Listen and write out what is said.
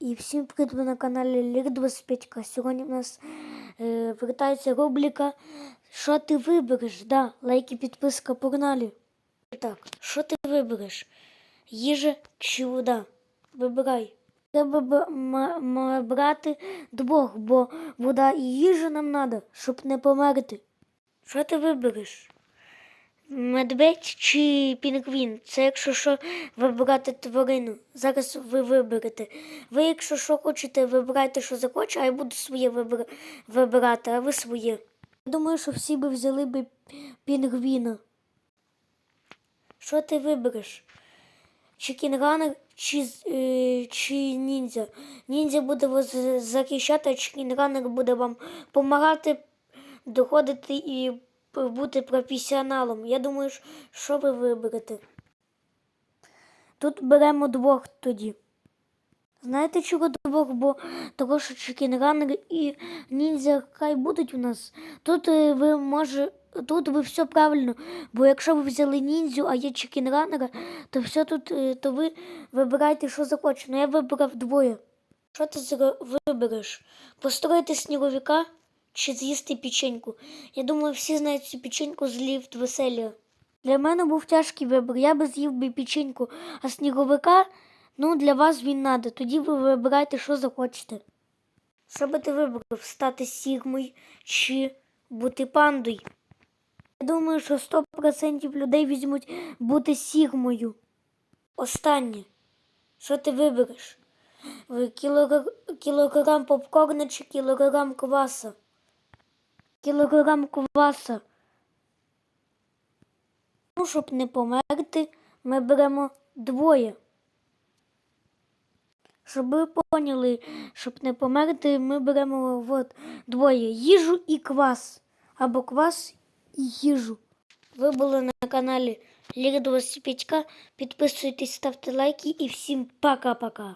І всім привіт ви на каналі Лір 25 Сьогодні в нас е, вертається рубрика Що ти вибереш? Да, лайк і підписка погнали. Так, що ти вибереш? Їжа чи вода? Вибирай. Треба б- брати двох, бо вода і їжа нам треба, щоб не померти. Що ти вибереш? Медведь чи пінгвін? Це якщо що вибирати тварину. Зараз ви виберете. Ви, якщо що хочете, вибирайте, що захочете, а я буду своє вибир... вибирати, а ви своє. Я думаю, що всі би взяли би пінгвіна. Що ти вибереш? Чи кінганер, чи, е, чи ніндзя? Ніндзя буде вас захищати, а чи кінганер буде вам допомагати доходити і бути професіоналом. Я думаю, що- ви виберете? Тут беремо двох тоді. Знаєте, чого двох? Бо того, що чекінранер і ніндзя хай будуть у нас. Тут е, ви може. Тут ви все правильно, бо якщо ви взяли ніндзю, а є чекінранера, то все тут, е, то ви вибирайте, що захочете. Ну я вибрав двоє. Що ти вибереш? Построїти сніговика чи з'їсти печеньку? Я думаю, всі знають цю печеньку з ліфт веселія. Для мене був тяжкий вибір. Я би з'їв би печеньку, а сніговика, ну, для вас він надо. Тоді ви вибирайте, що захочете. Що би ти вибрав? Стати сігмою чи бути пандою? Я думаю, що 100% людей візьмуть бути сігмою. Останнє. Що ти вибереш? Ви Кілограм, кілограм попкорна чи кілограм кваса? Кілограм кваса. Ну, щоб не померти, ми беремо двоє. Щоб ви поняли, щоб не померти, ми беремо от, двоє їжу і квас. Або квас і їжу. Ви були на каналі Ліра 25. Підписуйтесь, ставте лайки і всім пока-пока.